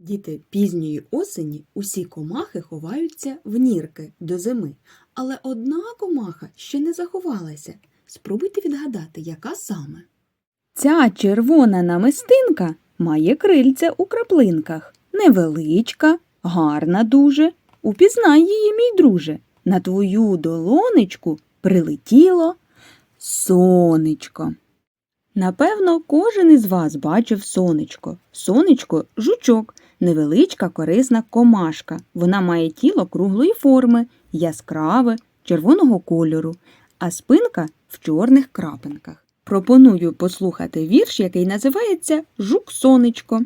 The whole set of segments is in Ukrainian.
Діти пізньої осені усі комахи ховаються в нірки до зими, але одна комаха ще не заховалася. Спробуйте відгадати, яка саме. Ця червона намистинка має крильця у краплинках. Невеличка, гарна дуже. Упізнай її, мій друже. На твою долонечку прилетіло сонечко. Напевно, кожен із вас бачив сонечко. Сонечко жучок, невеличка корисна комашка. Вона має тіло круглої форми, яскраве, червоного кольору, а спинка в чорних крапинках. Пропоную послухати вірш, який називається Жук сонечко.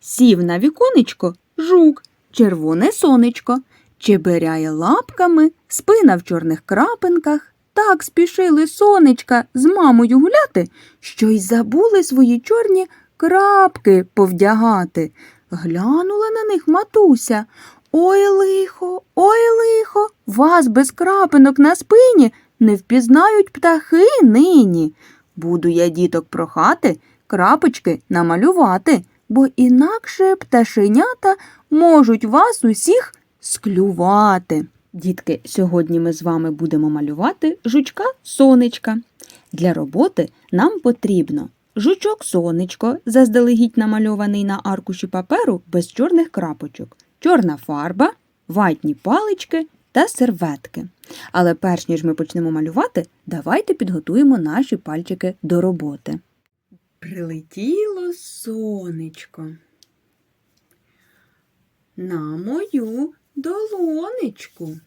Сів на віконечко жук, червоне сонечко, чеберяє лапками, спина в чорних крапинках. Так спішили сонечка з мамою гуляти, що й забули свої чорні крапки повдягати. Глянула на них матуся. Ой лихо, ой лихо, вас без крапинок на спині не впізнають птахи нині. Буду я діток прохати, крапочки намалювати, бо інакше пташенята можуть вас усіх склювати. Дітки, сьогодні ми з вами будемо малювати жучка сонечка. Для роботи нам потрібно жучок сонечко, заздалегідь намальований на аркуші паперу без чорних крапочок, чорна фарба, ватні палички та серветки. Але перш ніж ми почнемо малювати, давайте підготуємо наші пальчики до роботи. Прилетіло сонечко. На мою долонечку.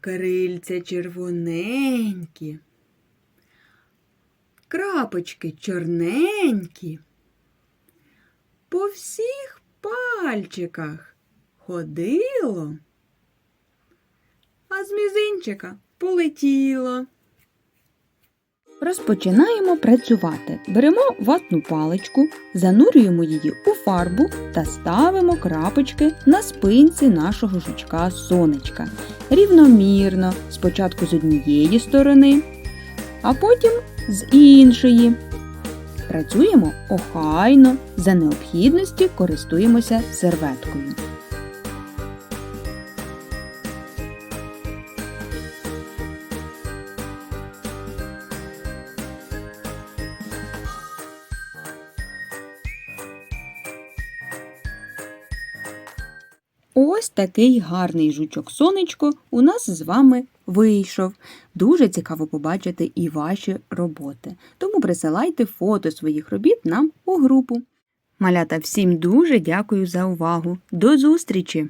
Крильця червоненькі, крапочки чорненькі. По всіх пальчиках ходило, а з мізинчика полетіло. Розпочинаємо працювати. Беремо ватну паличку, занурюємо її у фарбу та ставимо крапочки на спинці нашого жучка сонечка. Рівномірно, спочатку з однієї сторони, а потім з іншої. Працюємо охайно, за необхідності користуємося серветкою. Ось такий гарний жучок сонечко у нас з вами вийшов. Дуже цікаво побачити і ваші роботи. Тому присилайте фото своїх робіт нам у групу. Малята, всім дуже дякую за увагу. До зустрічі!